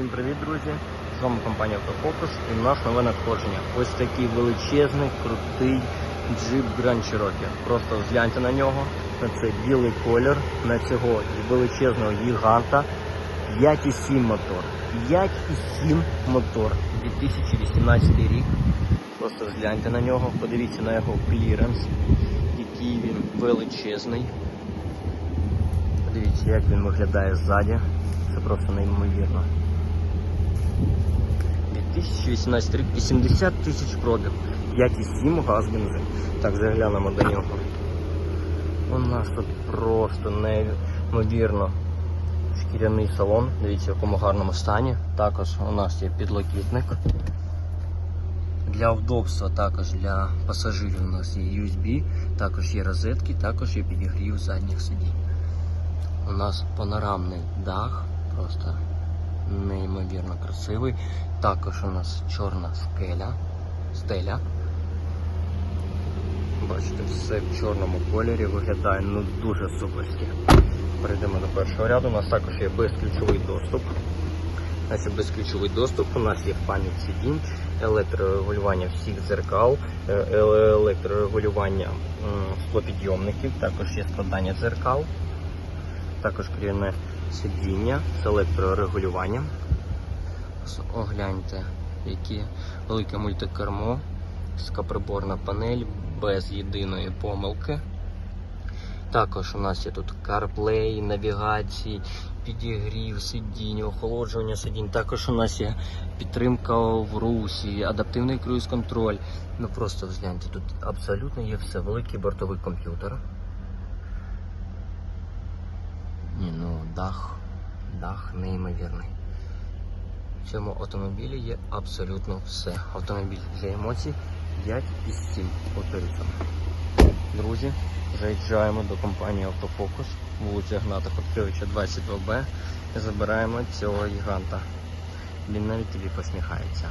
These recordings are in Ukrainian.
Всім привіт, друзі! З вами компанія Автофокус і наш нове надходження. Ось такий величезний, крутий джип Grand Cherokee. Просто згляньте на нього. На цей білий колір, на цього величезного гіганта. 5,7 мотор. 5,7 мотор. 2018 рік. Просто згляньте на нього, подивіться на його кліренс, який він величезний. Подивіться, як він виглядає ззаді. Це просто неймовірно. 2018 рік, 80 тисяч пробіг, 5,7 газ бензин. Так, заглянемо до нього. У нас тут просто неймовірно шкіряний салон. Дивіться, в якому гарному стані. Також у нас є підлокітник. Для удобства, також для пасажирів у нас є USB, також є розетки, також є підігрів задніх сидінь. У нас панорамний дах, просто неймовірно красивий. Також у нас чорна скеля, стеля. Бачите, все в чорному кольорі виглядає ну дуже суперськи. Перейдемо до першого ряду. У нас також є безключовий доступ. Є безключовий доступ, у нас є пам'ять сидінь, електрорегулювання всіх дзеркал, е, е, електрорегулювання склопідйомників, також є складання дзеркал, також керівне сидіння з електрорегулюванням. Огляньте, яке велике мультикермо, скаприборна панель без єдиної помилки. Також у нас є тут CarPlay, навігації, підігрів сидінь, охолоджування сидінь. Також у нас є підтримка в русі, адаптивний круїз-контроль. Ну просто гляньте, тут абсолютно є все. Великий бортовий комп'ютер. Ні, ну дах, дах неймовірний. В цьому автомобілі є абсолютно все. Автомобіль для емоцій 5 із 7 повторюся. Друзі, заїжджаємо до компанії Автофокус, вулиця Гната Хоткевича 22Б і забираємо цього гіганта. Він навіть тобі посміхається.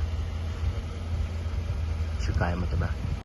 Чекаємо тебе.